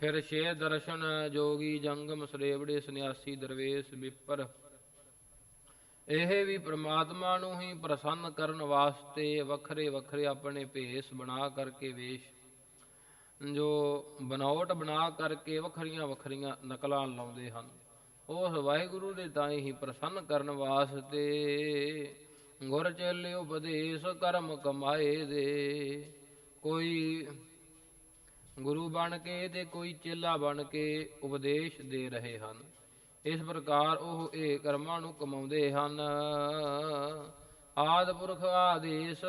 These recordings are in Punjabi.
ਫਿਰ ਛੇ ਦਰਸ਼ਨ ਜੋਗੀ ਜੰਗਮ ਸਰੇਵੜੇ ਸੰਨਿਆਸੀ ਦਰਵੇਸ਼ ਵਿਪਰ। ਇਹ ਵੀ ਪ੍ਰਮਾਤਮਾ ਨੂੰ ਹੀ ਪ੍ਰਸੰਨ ਕਰਨ ਵਾਸਤੇ ਵੱਖਰੇ ਵੱਖਰੇ ਆਪਣੇ ਭੇਸ ਬਣਾ ਕਰਕੇ ਵੇਸ਼। ਜੋ ਬਨਾਵਟ ਬਣਾ ਕਰਕੇ ਵੱਖਰੀਆਂ ਵੱਖਰੀਆਂ ਨਕਲਾਂ ਲਾਉਂਦੇ ਹਨ। ਉਸ ਵਾਹਿਗੁਰੂ ਦੇ ਤਾਂ ਹੀ ਪ੍ਰਸੰਨ ਕਰਨ ਵਾਸਤੇ ਗੁਰ ਚੇਲੇ ਉਪਦੇਸ਼ ਕਰਮ ਕਮਾਏ ਦੇ। ਕੋਈ ਗੁਰੂ ਬਣ ਕੇ ਤੇ ਕੋਈ ਚੇਲਾ ਬਣ ਕੇ ਉਪਦੇਸ਼ ਦੇ ਰਹੇ ਹਨ। ਇਸ ਪ੍ਰਕਾਰ ਉਹ ਇਹ ਕਰਮਾਂ ਨੂੰ ਕਮਾਉਂਦੇ ਹਨ। ਆਦ ਪੁਰਖ ਆਦੇਸ਼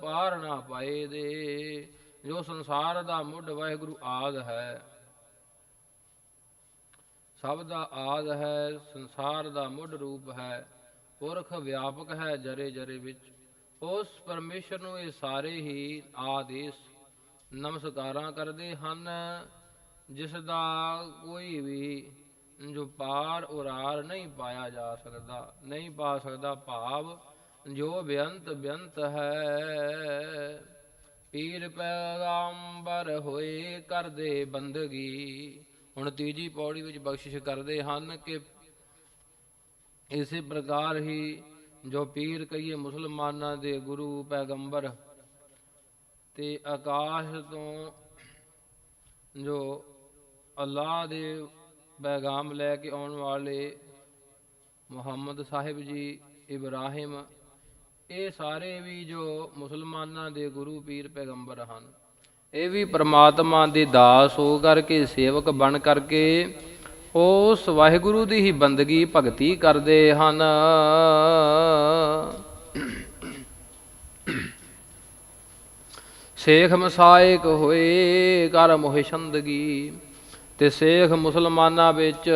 ਪਾਰ ਨਾ ਪਾਏ ਦੇ, ਜੋ ਸੰਸਾਰ ਦਾ ਮੁੱਢ ਵਾਹਿਗੁਰੂ ਆਦ ਹੈ। ਸਭ ਦਾ ਆਦ ਹੈ, ਸੰਸਾਰ ਦਾ ਮੁੱਢ ਰੂਪ ਹੈ। ਪੁਰਖ ਵਿਆਪਕ ਹੈ ਜਰੇ ਜਰੇ ਵਿੱਚ। ਉਸ ਪਰਮੇਸ਼ਰ ਨੂੰ ਇਹ ਸਾਰੇ ਹੀ ਆਦੇਸ਼ ਨਮਸਕਾਰਾਂ ਕਰਦੇ ਹਨ। ਜਿਸ ਦਾ ਕੋਈ ਵੀ ਜੋ ਪਾਰ ਉਰਾਰ ਨਹੀਂ ਪਾਇਆ ਜਾ ਸਕਦਾ, ਨਹੀਂ ਪਾ ਸਕਦਾ ਭਾਵ, ਜੋ ਬੇਅੰਤ ਬੇਅੰਤ ਹੈ। ਪੀਰ ਪੈਗੰਬਰ ਹੋਏ ਕਰਦੇ ਬੰਦਗੀ। ਹੁਣ ਤੀਜੀ ਪੌੜੀ ਵਿੱਚ ਬਖਸ਼ਿਸ਼ ਕਰਦੇ ਹਨ ਕਿ ਇਸੇ ਪ੍ਰਕਾਰ ਹੀ ਜੋ ਪੀਰ ਕਹੀਏ ਮੁਸਲਮਾਨਾਂ ਦੇ ਗੁਰੂ ਪੈਗੰਬਰ ਤੇ ਆਕਾਸ਼ ਤੋਂ ਜੋ ਅੱਲਾਹ ਦੇ ਪੈਗਾਮ ਲੈ ਕੇ ਆਉਣ ਵਾਲੇ ਮੁਹੰਮਦ ਸਾਹਿਬ ਜੀ, ਇਬਰਾਹਿਮ, ਇਹ ਸਾਰੇ ਵੀ ਜੋ ਮੁਸਲਮਾਨਾਂ ਦੇ ਗੁਰੂ ਪੀਰ ਪੈਗੰਬਰ ਹਨ, ਇਹ ਵੀ ਪ੍ਰਮਾਤਮਾ ਦੇ ਦਾਸ ਹੋ ਕਰਕੇ, ਸੇਵਕ ਬਣ ਕਰਕੇ, ਉਸ ਵਾਹਿਗੁਰੂ ਦੀ ਹੀ ਬੰਦਗੀ ਭਗਤੀ ਕਰਦੇ ਹਨ। ਸੇਖ ਮਸਾਇਕ ਹੋਏ ਕਰ ਮੋਹਿ ਸੰਦਗੀ ਤੇ ਸੇਖ ਮੁਸਲਮਾਨਾਂ ਵਿੱਚ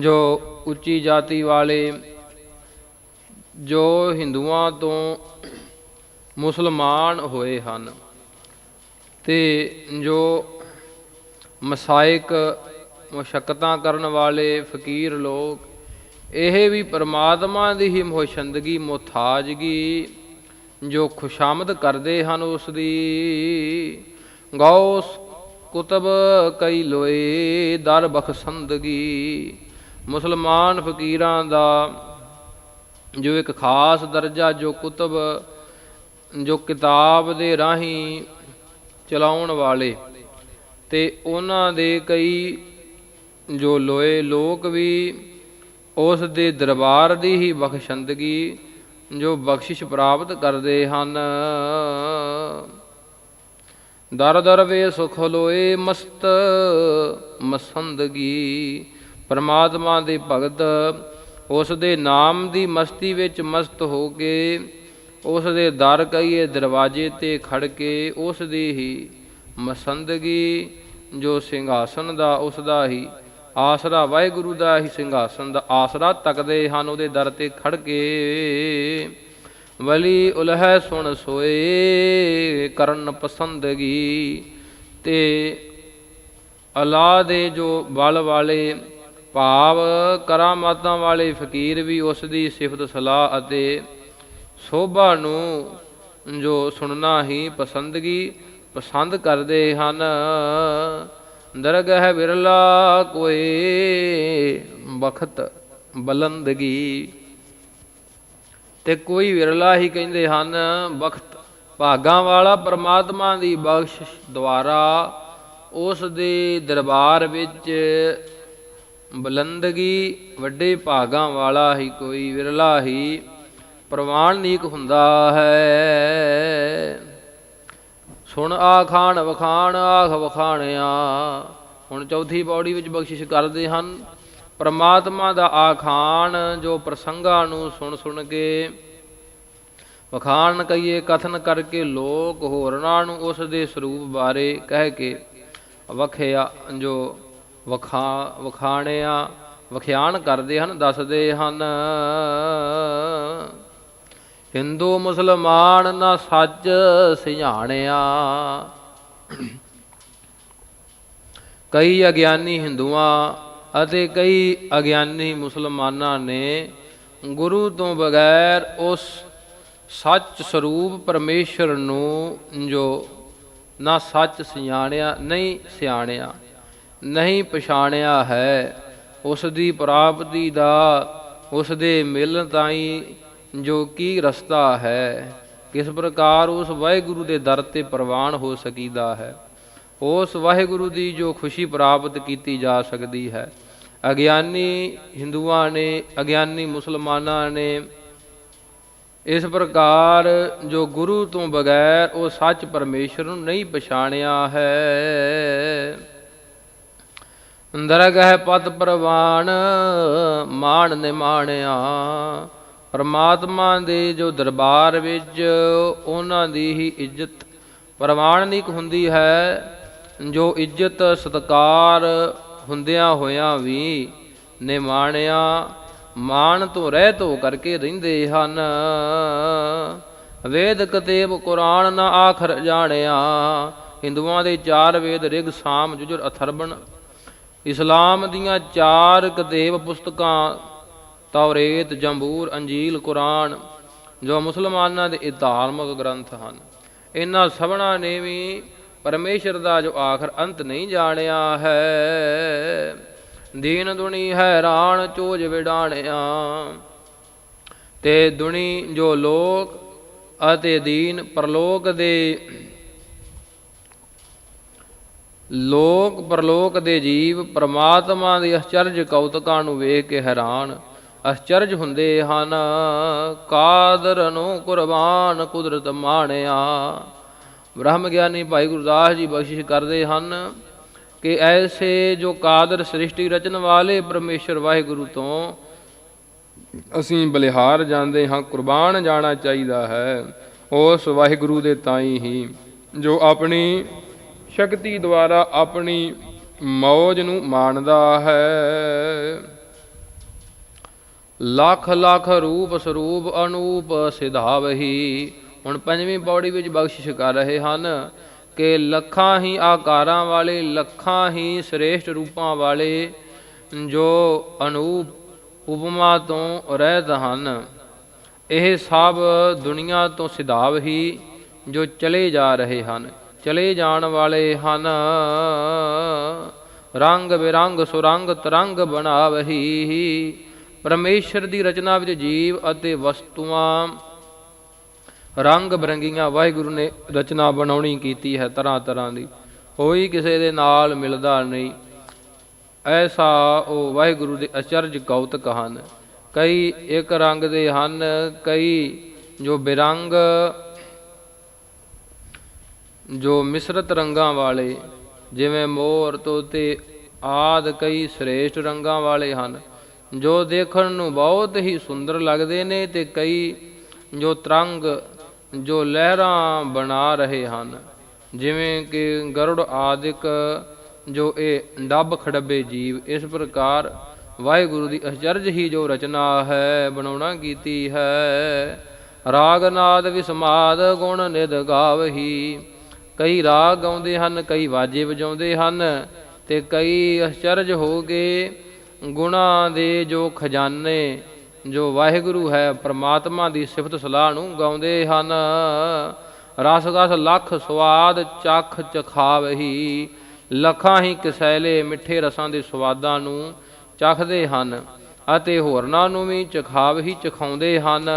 ਜੋ ਉੱਚੀ ਜਾਤੀ ਵਾਲੇ, ਜੋ ਹਿੰਦੂਆਂ ਤੋਂ ਮੁਸਲਮਾਨ ਹੋਏ ਹਨ, ਤੇ ਜੋ ਮਸਾਇਕ ਮੁਸ਼ਕਤਾਂ ਕਰਨ ਵਾਲੇ ਫਕੀਰ ਲੋਕ, ਇਹ ਵੀ ਪਰਮਾਤਮਾ ਦੀ ਹੀ ਮੋਹਸ਼ੰਦਗੀ ਮੁਥਾਜਗੀ ਜੋ ਖੁਸ਼ਾਮਦ ਕਰਦੇ ਹਨ ਉਸ ਦੀ। ਗੌਸ ਕੁਤਬ ਕਈ ਲੋਏ, ਦਰ ਬਖਸ਼ੰਦਗੀ। ਮੁਸਲਮਾਨ ਫਕੀਰਾਂ ਦਾ ਜੋ ਇੱਕ ਖਾਸ ਦਰਜਾ, ਜੋ ਕੁਤਬ, ਜੋ ਕਿਤਾਬ ਦੇ ਰਾਹੀਂ ਚਲਾਉਣ ਵਾਲੇ। ਤੇ ਉਹਨਾਂ ਦੇ ਕਈ ਜੋ ਲੋਏ ਲੋਕ ਵੀ, ਉਸ ਦੇ ਦਰਬਾਰ ਦੀ ਹੀ ਬਖਸ਼ੰਦਗੀ। ਜੋ ਬਖਸ਼ਿਸ਼ ਪ੍ਰਾਪਤ ਕਰਦੇ ਹਨ। ਦਰ ਦਰ ਵੇ ਸੁਖ ਲੋਏ ਮਸਤ ਮਸੰਦਗੀ। ਪਰਮਾਤਮਾ ਦੇ ਭਗਤ, ਉਸ ਦੇ ਨਾਮ ਦੀ ਮਸਤੀ ਵਿੱਚ ਮਸਤ ਹੋ ਕੇ, ਉਸ ਦੇ ਦਰ ਕਈਏ ਦਰਵਾਜ਼ੇ ਤੇ ਖੜ ਕੇ, ਉਸ ਦੀ ਹੀ ਮਸੰਦਗੀ, ਜੋ ਸਿੰਘਾਸਨ ਦਾ, ਉਸ ਦਾ ਹੀ ਆਸਰਾ ਵਾਹਿਗੁਰੂ ਦਾ ਹੀ ਸਿੰਘਾਸਨ ਦਾ ਆਸਰਾ ਤੱਕਦੇ ਹਨ ਉਹਦੇ ਦਰ ਤੇ ਖੜ ਕੇ। ਵਲੀ ਉਲਹਿ ਸੁਣ ਸੋਏ, ਕਰਨ ਪਸੰਦਗੀ। ਤੇ ਅਲਾ ਦੇ ਜੋ ਬਲ ਵਾਲੇ ਭਾਵ, ਕਰਾਮਾਤਾਂ ਵਾਲੇ ਫਕੀਰ ਵੀ ਉਸ ਦੀ ਸਿਫਤ ਸਲਾਹ ਅਤੇ ਸੋਭਾ ਨੂੰ ਜੋ ਸੁਣਨਾ ਹੀ ਪਸੰਦਗੀ, ਪਸੰਦ ਕਰਦੇ ਹਨ। ਦਰਗਹਿ ਵਿਰਲਾ ਕੋਈ ਬਖਤ ਬਲੰਦਗੀ। ਤੇ ਕੋਈ ਵਿਰਲਾ ਹੀ ਕਹਿੰਦੇ ਹਨ, ਵਖਤ ਭਾਗਾਂ ਵਾਲਾ ਪਰਮਾਤਮਾ ਦੀ ਬਖਸ਼ਿਸ਼ ਦੁਆਰਾ ਉਸ ਦੇ ਦਰਬਾਰ ਵਿੱਚ ਬਲੰਦਗੀ, ਵੱਡੇ ਭਾਗਾਂ ਵਾਲਾ ਹੀ ਕੋਈ ਵਿਰਲਾ ਹੀ ਪ੍ਰਵਾਨਿਕ ਹੁੰਦਾ ਹੈ। ਸੁਣ ਆਖਾਣ ਵਖਾਣ, ਆਖ ਵਖਾਣਿਆ। ਹੁਣ ਚੌਥੀ ਪੌੜੀ ਵਿੱਚ ਬਖਸ਼ਿਸ਼ ਕਰਦੇ ਹਨ। ਪਰਮਾਤਮਾ ਦਾ ਆਖਾਣ ਜੋ ਪ੍ਰਸੰਗਾਂ ਨੂੰ ਸੁਣ ਸੁਣ ਕੇ, ਵਖਾਣ ਕਹੀਏ ਕਥਨ ਕਰਕੇ ਲੋਕ ਹੋਰਨਾਂ ਨੂੰ ਉਸ ਦੇ ਸਰੂਪ ਬਾਰੇ ਕਹਿ ਕੇ ਵਖਿਆ ਜੋ ਵਖਾ, ਵਖਾਣਿਆ ਵਖਿਆਣ ਕਰਦੇ ਹਨ, ਦੱਸਦੇ ਹਨ। ਹਿੰਦੂ ਮੁਸਲਮਾਨ ਨਾ ਸੱਚ ਸਿਝਾਣਿਆ ਕਈ ਅਗਿਆਨੀ ਹਿੰਦੂਆਂ ਅਤੇ ਕਈ ਅਗਿਆਨੀ ਮੁਸਲਮਾਨਾਂ ਨੇ ਗੁਰੂ ਤੋਂ ਬਗੈਰ ਉਸ ਸੱਚ ਸਰੂਪ ਪਰਮੇਸ਼ਰ ਨੂੰ ਜੋ ਨਾ ਸੱਚ ਸਿਆਣਿਆ, ਨਹੀਂ ਸਿਆਣਿਆ, ਨਹੀਂ ਪਛਾਣਿਆ ਹੈ, ਉਸ ਦੀ ਪ੍ਰਾਪਤੀ ਦਾ, ਉਸ ਦੇ ਮਿਲਣ ਤਾਈ ਜੋ ਕੀ ਰਸਤਾ ਹੈ, ਕਿਸ ਪ੍ਰਕਾਰ ਉਸ ਵਾਹਿਗੁਰੂ ਦੇ ਦਰ ਤੇ ਪ੍ਰਵਾਨ ਹੋ ਸਕੀਦਾ ਹੈ। ਉਸ ਵਾਹਿਗੁਰੂ ਦੀ ਜੋ ਖੁਸ਼ੀ ਪ੍ਰਾਪਤ ਕੀਤੀ ਜਾ ਸਕਦੀ ਹੈ। ਅਗਿਆਨੀ ਹਿੰਦੂਆਂ ਨੇ, ਅਗਿਆਨੀ ਮੁਸਲਮਾਨਾਂ ਨੇ ਇਸ ਪ੍ਰਕਾਰ ਜੋ ਗੁਰੂ ਤੋਂ ਬਗੈਰ ਉਹ ਸੱਚ ਪਰਮੇਸ਼ਰ ਨੂੰ ਨਹੀਂ ਪਛਾਣਿਆ ਹੈ। ਦਰਗਹਿ ਪਤ ਪ੍ਰਵਾਨ ਮਾਣ ਨਿਮਾਣਿਆ ਪਰਮਾਤਮਾ ਦੇ ਜੋ ਦਰਬਾਰ ਵਿੱਚ ਉਹਨਾਂ ਦੀ ਹੀ ਇੱਜ਼ਤ ਪ੍ਰਵਾਨਿਕ ਹੁੰਦੀ ਹੈ, ਜੋ ਇੱਜ਼ਤ ਸਤਕਾਰ ਹੁੰਦਿਆਂ ਹੋਇਆਂ ਵੀ ਨੇ ਮਾਣਿਆ ਮਾਣ ਤੋਂ ਰਹਿਤ ਹੋ ਕਰਕੇ ਰਹਿੰਦੇ ਹਨ। ਵੇਦ ਕਤੇਬ ਕੁਰਾਨ ਨਾ ਆਖਰ ਜਾਣਿਆ, ਹਿੰਦੂਆਂ ਦੇ ਚਾਰ ਵੇਦ ਰਿਗ ਸਾਮ ਜੁਜਰ ਅਥਰਬਣ। ਇਸਲਾਮ ਦੀਆਂ ਚਾਰ ਕਤੇਬ ਪੁਸਤਕਾਂ ਤੌਰੇਤ, ਜੰਬੂਰ, ਅੰਜੀਲ, ਕੁਰਾਨ, ਜੋ ਮੁਸਲਮਾਨਾਂ ਦੇ ਇਹ ਧਾਰਮਿਕ ਗ੍ਰੰਥ ਹਨ। ਇਹਨਾਂ ਸਭਨਾਂ ਨੇ ਵੀ ਪਰਮੇਸ਼ਰ ਦਾ ਜੋ ਆਖਰ ਅੰਤ ਨਹੀਂ ਜਾਣਿਆ ਹੈ, ਦੀਨ ਦੁਨੀ ਹੈਰਾਨ ਚੋਜ ਵਿਡਾਣਿਆ। ਤੇ ਦੁਨੀ ਜੋ ਲੋਕ ਅਤੇ ਦੀਨ ਪਰਲੋਕ ਦੇ ਲੋਕ ਪਰਲੋਕ ਦੇ ਜੀਵ ਪ੍ਰਮਾਤਮਾ ਦੇ ਅਚਰਜ ਕੌਤਕਾਂ ਨੂੰ ਵੇਖ ਕੇ ਹੈਰਾਨ। ਅਚਰਜ ਹੁੰਦੇ ਹਨ। ਕਾਦਰ ਨੂੰ ਕੁਰਬਾਨ ਕੁਦਰਤ ਮਾਣਿਆ। ਬ੍ਰਹਮ ਗਿਆਨੀ ਭਾਈ ਗੁਰਦਾਸ ਜੀ ਬਖਸ਼ਿਸ਼ ਕਰਦੇ ਹਨ ਕਿ ਐਸੇ ਜੋ ਕਾਦਰ ਸ੍ਰਿਸ਼ਟੀ ਰਚਨ ਵਾਲੇ ਪਰਮੇਸ਼ਰ ਵਾਹਿਗੁਰੂ ਤੋਂ ਅਸੀਂ ਬਲਿਹਾਰ ਜਾਂਦੇ ਹਾਂ, ਕੁਰਬਾਨ ਜਾਣਾ ਚਾਹੀਦਾ ਹੈ। ਉਸ ਵਾਹਿਗੁਰੂ ਦੇ ਤਾਈ ਹੀ ਜੋ ਆਪਣੀ ਸ਼ਕਤੀ ਦੁਆਰਾ ਆਪਣੀ ਮੌਜ ਨੂੰ ਮਾਣਦਾ ਹੈ। ਲੱਖ ਲੱਖ ਰੂਪ ਸਰੂਪ ਅਨੂਪ ਸਿਧਾਵਹੀ। ਹੁਣ ਪੰਜਵੀਂ ਪੌੜੀ ਵਿੱਚ ਬਖਸ਼ਿਸ਼ ਕਰ ਰਹੇ ਹਨ ਕਿ ਲੱਖਾਂ ਹੀ ਆਕਾਰਾਂ ਵਾਲੇ, ਲੱਖਾਂ ਹੀ ਸ੍ਰੇਸ਼ਟ ਰੂਪਾਂ ਵਾਲੇ ਜੋ ਅਨੂਪ ਉਪਮਾ ਤੋਂ ਰਹਿਤ ਹਨ, ਇਹ ਸਭ ਦੁਨੀਆ ਤੋਂ ਸਿਧਾਵ ਹੀ ਜੋ ਚਲੇ ਜਾ ਰਹੇ ਹਨ। ਚਲੇ ਜਾਣ ਵਾਲੇ ਹਨ। ਰੰਗ ਬਿਰੰਗ ਸੁਰੰਗ ਤਰੰਗ ਬਣਾਵਹੀ। ਪਰਮੇਸ਼ਰ ਦੀ ਰਚਨਾ ਵਿੱਚ ਜੀਵ ਅਤੇ ਵਸਤੂਆਂ, ਰੰਗ ਬਰੰਗੀਆਂ ਵਾਹਿਗੁਰੂ ਨੇ ਰਚਨਾ ਬਣਾਉਣੀ ਕੀਤੀ ਹੈ ਤਰ੍ਹਾਂ ਤਰ੍ਹਾਂ ਦੀ। ਕੋਈ ਕਿਸੇ ਦੇ ਨਾਲ ਮਿਲਦਾ ਨਹੀਂ। ਐਸਾ ਉਹ ਵਾਹਿਗੁਰੂ ਦੇ ਅਚਰਜ ਕੌਤਕ ਹਨ। ਕਈ ਇੱਕ ਰੰਗ ਦੇ ਹਨ, ਕਈ ਜੋ ਬਿਰੰਗ, ਜੋ ਮਿਸ਼ਰਤ ਰੰਗਾਂ ਵਾਲੇ, ਜਿਵੇਂ ਮੋਰ, ਤੋਤੇ ਆਦ ਕਈ ਸ੍ਰੇਸ਼ਟ ਰੰਗਾਂ ਵਾਲੇ ਹਨ। ਜੋ ਦੇਖਣ ਨੂੰ ਬਹੁਤ ਹੀ ਸੁੰਦਰ ਲੱਗਦੇ ਨੇ ਤੇ ਕਈ ਜੋ ਤਰੰਗ ਜੋ ਲਹਿਰਾਂ ਬਣਾ ਰਹੇ ਹਨ। ਜਿਵੇਂ ਕਿ ਗਰੁੜ ਆਦਿਕ ਜੋ ਇਹ ਡੱਬ ਖੜੱਬੇ ਜੀਵ, ਇਸ ਪ੍ਰਕਾਰ ਵਾਹਿਗੁਰੂ ਦੀ ਅਚਰਜ ਹੀ ਜੋ ਰਚਨਾ ਹੈ, ਬਣਾਉਣਾ ਕੀਤੀ ਹੈ। ਰਾਗ ਨਾਦ ਵਿਸਮਾਦ ਗੁਣ ਨਿਦ ਗਾਵਹੀ। ਕਈ ਰਾਗ ਗਾਉਂਦੇ ਹਨ, ਕਈ ਵਾਜੇ ਵਜਾਉਂਦੇ ਹਨ ਤੇ ਕਈ ਅਚਰਜ ਹੋ ਕੇ ਗੁਣਾ ਦੇ ਜੋ ਖਜ਼ਾਨੇ, ਜੋ ਵਾਹਿਗੁਰੂ ਹੈ, ਪ੍ਰਮਾਤਮਾ ਦੀ ਸਿਫਤ ਸਲਾਹ ਨੂੰ ਗਾਉਂਦੇ ਹਨ। ਰਸ ਰਸ ਲੱਖ ਸਵਾਦ ਚਖ ਚਖਾਵਹੀ, ਲੱਖਾਂ ਹੀ ਕਿਸੈਲੇ ਮਿੱਠੇ ਰਸਾਂ ਦੇ ਸਵਾਦਾਂ ਨੂੰ ਚਖਦੇ ਹਨ ਅਤੇ ਹੋਰਨਾਂ ਨੂੰ ਵੀ ਚਖਾਵ ਹੀ ਚਖਾਉਂਦੇ ਹਨ।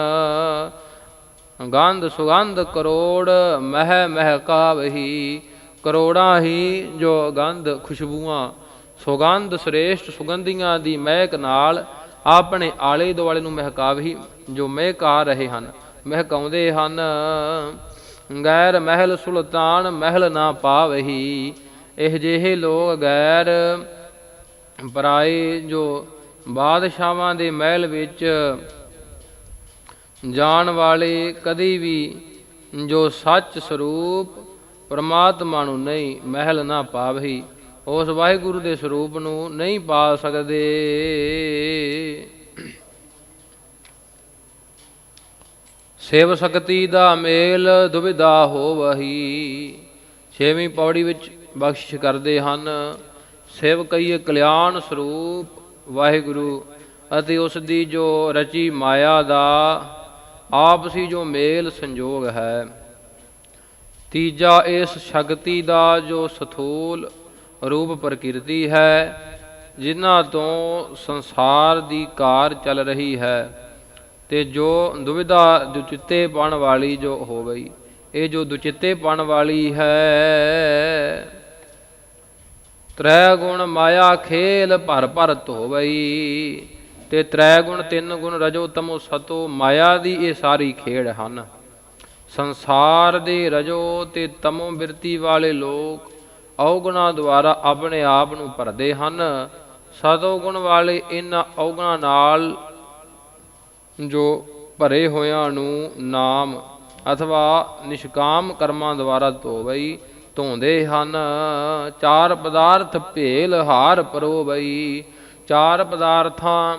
ਗੰਧ ਸੁਗੰਧ ਕਰੋੜ ਮਹਿ ਮਹਿਕਾਵਹੀ, ਕਰੋੜਾਂ ਹੀ ਜੋ ਗੰਧ ਖੁਸ਼ਬੂਆਂ ਸੁਗੰਧ ਸ੍ਰੇਸ਼ਟ ਸੁਗੰਧੀਆਂ ਦੀ ਮਹਿਕ ਨਾਲ ਆਪਣੇ ਆਲੇ ਦੁਆਲੇ ਨੂੰ ਮਹਿਕਾਵਹੀ ਜੋ ਮਹਿਕਾ ਰਹੇ ਹਨ, ਮਹਿਕਾਉਂਦੇ ਹਨ। ਗੈਰ ਮਹਿਲ ਸੁਲਤਾਨ ਮਹਿਲ ਨਾ ਪਾਵਹੀ, ਇਹ ਜਿਹੇ ਲੋਕ ਗੈਰ ਪਰਾਏ ਜੋ ਬਾਦਸ਼ਾਹਾਂ ਦੇ ਮਹਿਲ ਵਿੱਚ ਜਾਣ ਵਾਲੇ ਕਦੀ ਵੀ ਜੋ ਸੱਚ ਸਰੂਪ ਪਰਮਾਤਮਾ ਨੂੰ ਨਹੀਂ, ਮਹਿਲ ਨਾ ਪਾਵਹੀ। ਉਸ ਵਾਹਿਗੁਰੂ ਦੇ ਸਰੂਪ ਨੂੰ ਨਹੀਂ ਪਾ ਸਕਦੇ। ਸੇਵ ਸਕਤੀ ਦਾ ਮੇਲ ਦੁਬਿਧਾ ਹੋਵਹੀ। ਛੇਵੀਂ ਪੌੜੀ ਵਿੱਚ ਬਖਸ਼ਿਸ਼ ਕਰਦੇ ਹਨ। ਸੇਵ ਕਈਏ ਕਲਿਆਣ ਸਰੂਪ ਵਾਹਿਗੁਰੂ ਅਤੇ ਉਸ ਦੀ ਜੋ ਰਚੀ ਮਾਇਆ ਦਾ ਆਪਸੀ ਜੋ ਮੇਲ ਸੰਜੋਗ ਹੈ। ਤੀਜਾ ਇਸ ਸ਼ਕਤੀ ਦਾ ਜੋ ਸਥੂਲ ਰੂਪ ਪ੍ਰਕਿਰਤੀ ਹੈ, ਜਿਨ੍ਹਾਂ ਤੋਂ ਸੰਸਾਰ ਦੀ ਕਾਰ ਚੱਲ ਰਹੀ ਹੈ, ਤੇ ਜੋ ਦੁਵਿਧਾ ਦੁਚਿੱਤੇ ਪਣ ਵਾਲੀ ਜੋ ਹੋ ਗਈ ਇਹ ਜੋ ਦੁਚਿੱਤੇ ਪਣ ਵਾਲੀ ਹੈ, ਤ੍ਰੈ ਗੁਣ ਮਾਇਆ ਖੇਲ ਭਰ ਭਰ ਧੋਵਈ, ਤੇ ਤ੍ਰੈ ਗੁਣ ਤਿੰਨ ਗੁਣ ਰਜੋ ਤਮੋ ਸਤੋ, ਮਾਇਆ ਦੀ ਇਹ ਸਾਰੀ ਖੇਡ ਹਨ। ਸੰਸਾਰ ਦੇ ਰਜੋ ਤੇ ਤਮੋ ਬਿਰਤੀ ਵਾਲੇ ਲੋਕ ਔਗੁਣਾ ਦੁਆਰਾ ਆਪਣੇ ਆਪ ਨੂੰ ਭਰਦੇ ਹਨ। ਸਤੋ ਗੁਣ ਵਾਲੇ ਇਹਨਾਂ ਔਗੁਣਾ ਨਾਲ ਜੋ ਭਰੇ ਹੋਇਆਂ ਨੂੰ ਨਾਮ ਅਥਵਾ ਨਿਸ਼ਕਾਮ ਕਰਮਾਂ ਦੁਆਰਾ ਧੋਵਈ, ਧੋਂਦੇ ਹਨ। ਚਾਰ ਪਦਾਰਥ ਭੇਲ ਹਾਰ ਪਰੋਵਈ। ਚਾਰ ਪਦਾਰਥਾਂ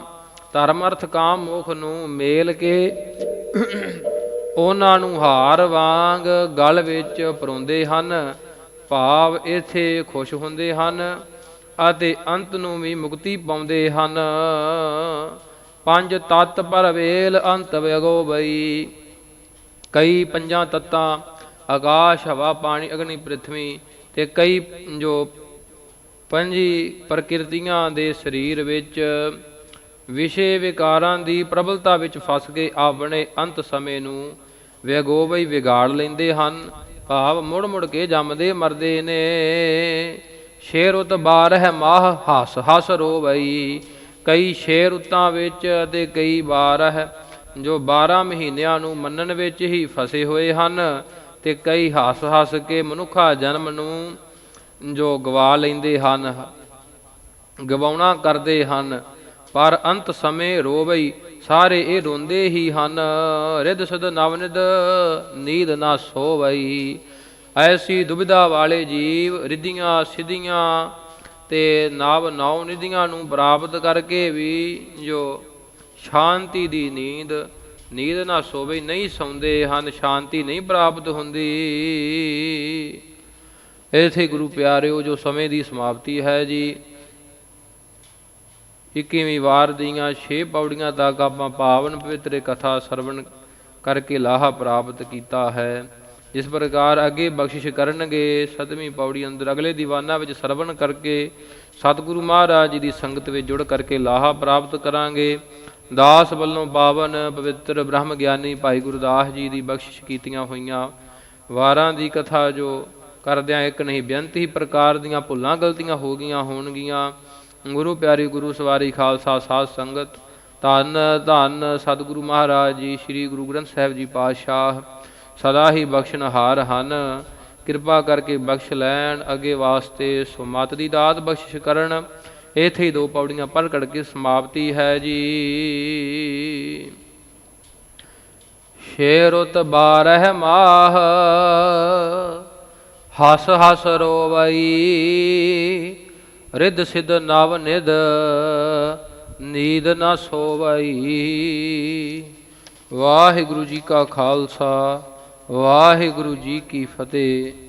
ਧਰਮ ਅਰਥ ਕਾਮ ਮੋਖ ਨੂੰ ਮੇਲ ਕੇ ਉਹਨਾਂ ਨੂੰ ਹਾਰ ਵਾਂਗ ਗਲ ਵਿੱਚ ਪਰੋਂਦੇ ਹਨ। ਭਾਵ ਇਥੇ ਖੁਸ਼ ਹੁੰਦੇ ਹਨ ਅਤੇ ਅੰਤ ਨੂੰ ਵੀ ਮੁਕਤੀ ਪਾਉਂਦੇ ਹਨ। ਪੰਜ ਤਤ ਪਰਵੇਲ ਅੰਤ ਵਿਗੋ ਬਈ। ਕਈ ਪੰਜਾਂ ਤੱਤਾਂ, ਆਕਾਸ਼, ਹਵਾ, ਪਾਣੀ, ਅਗਨੀ ਪ੍ਰithvi ਤੇ ਕਈ ਜੋ ਪੰਜੀ ਪ੍ਰਕਿਰਤੀਆਂ ਦੇ ਸਰੀਰ ਵਿੱਚ ਵਿਸ਼ੇ ਵਿਕਾਰਾਂ ਦੀ ਪ੍ਰਬਲਤਾ ਵਿੱਚ ਫਸ ਕੇ ਆਪਣੇ ਅੰਤ ਸਮੇਂ ਨੂੰ ਵਿਗੋਬਈ ਵਿਗਾੜ ਲੈਂਦੇ ਹਨ। ਭਾਵ ਮੁੜ ਮੁੜ ਕੇ ਜੰਮਦੇ ਮਰਦੇ ਨੇ। ਸ਼ੇਰ ਉਤ ਹੈ ਮਾਹ ਹੱਸ ਹੱਸ ਰੋਵਈ। ਕਈ ਸ਼ੇਰ ਉਤਾਂ ਵਿੱਚ ਅਤੇ ਕਈ ਬਾਰਹ ਜੋ 12 ਮਹੀਨਿਆਂ ਨੂੰ ਮੰਨਣ ਵਿੱਚ ਹੀ ਫਸੇ ਹੋਏ ਹਨ ਤੇ ਕਈ ਹੱਸ ਹੱਸ ਕੇ ਮਨੁੱਖਾ ਜਨਮ ਨੂੰ ਜੋ ਗਵਾ ਲੈਂਦੇ ਹਨ, ਗਵਾਉਣਾ ਕਰਦੇ ਹਨ। ਪਰ ਅੰਤ ਸਮੇਂ ਰੋਵਈ। ਸਾਰੇ ਇਹ ਰੋਂਦੇ ਹੀ ਹਨ, ਰਿੱਧ ਸਦ ਨਵਨਿਦ ਨੀਦ ਨਾ ਸੋਵਈ। ਐਸੀ ਦੁਬਿਧਾ ਵਾਲੇ ਜੀਵ ਰਿੱਧੀਆਂ ਸਿਧੀਆਂ ਤੇ ਨਵ ਨੌ ਨਿਧੀਆਂ ਨੂੰ ਪ੍ਰਾਪਤ ਕਰਕੇ ਵੀ ਜੋ ਸ਼ਾਂਤੀ ਦੀ ਨੀਂਦ ਨੀਂਦ ਨਾ ਸੋਵੇ ਨਹੀਂ ਸੌਂਦੇ ਹਨ, ਸ਼ਾਂਤੀ ਨਹੀਂ ਪ੍ਰਾਪਤ ਹੁੰਦੀ। ਇਥੇ ਗੁਰੂ ਪਿਆਰਿਓ, ਜੋ ਸਮੇਂ ਦੀ ਸਮਾਪਤੀ ਹੈ ਜੀ 21ਵੀਂ ਵਾਰ ਦੀਆਂ 6 ਪੌੜੀਆਂ ਤੱਕ ਆਪਾਂ ਪਾਵਨ ਪਵਿੱਤਰ ਕਥਾ ਸਰਵਣ ਕਰਕੇ ਲਾਹਾ ਪ੍ਰਾਪਤ ਕੀਤਾ ਹੈ। ਜਿਸ ਪ੍ਰਕਾਰ ਅੱਗੇ ਬਖਸ਼ਿਸ਼ ਕਰਨਗੇ, ਸਤਵੀਂ ਪੌੜੀ ਅੰਦਰ ਅਗਲੇ ਦੀਵਾਨਾਂ ਵਿੱਚ ਸਰਵਣ ਕਰਕੇ ਸਤਿਗੁਰੂ ਮਹਾਰਾਜ ਜੀ ਦੀ ਸੰਗਤ ਵਿੱਚ ਜੁੜ ਕਰਕੇ ਲਾਹਾ ਪ੍ਰਾਪਤ ਕਰਾਂਗੇ। ਦਾਸ ਵੱਲੋਂ ਪਾਵਨ ਪਵਿੱਤਰ ਬ੍ਰਹਮ ਗਿਆਨੀ ਭਾਈ ਗੁਰਦਾਸ ਜੀ ਦੀ ਬਖਸ਼ਿਸ਼ ਕੀਤੀਆਂ ਹੋਈਆਂ ਵਾਰਾਂ ਦੀ ਕਥਾ ਜੋ ਕਰਦਿਆਂ ਇੱਕ ਨਹੀਂ, ਬੇਅੰਤ ਹੀ ਪ੍ਰਕਾਰ ਦੀਆਂ ਭੁੱਲਾਂ ਗਲਤੀਆਂ ਹੋ ਗਈਆਂ ਹੋਣਗੀਆਂ। ਗੁਰੂ ਪਿਆਰੀ ਗੁਰੂ ਸਵਾਰੀ ਖਾਲਸਾ ਸਾਧ ਸੰਗਤ, ਧੰਨ ਧੰਨ ਸਤਿਗੁਰੂ ਮਹਾਰਾਜ ਜੀ, ਸ੍ਰੀ ਗੁਰੂ ਗ੍ਰੰਥ ਸਾਹਿਬ ਜੀ ਪਾਤਸ਼ਾਹ, ਸਦਾ ਹੀ ਬਖਸ਼ਣਹਾਰ ਹਨ। ਕਿਰਪਾ ਕਰਕੇ ਬਖਸ਼ ਲੈਣ, ਅੱਗੇ ਵਾਸਤੇ ਸੁਮਤ ਦੀ ਦਾਤ ਬਖਸ਼ਿਸ਼ ਕਰਨ। ਇਥੇ ਹੀ ਦੋ ਪੌੜੀਆਂ ਪੜ੍ਹ ਕੜ ਕੇ ਸਮਾਪਤੀ ਹੈ ਜੀ। ਸ਼ੇਰੁਤ ਬਾਰਹ ਮਾਹ, ਹਸ ਹਸ ਰੋਵਈ। ਰਿੱਧ ਸਿਧ ਨਵ ਨਿਧ, ਨੀਂਦ ਨਾ ਸੋਵਈ। ਵਾਹਿਗੁਰੂ ਜੀ ਕਾ ਖਾਲਸਾ, ਵਾਹਿਗੁਰੂ ਜੀ ਕੀ ਫਤਿਹ।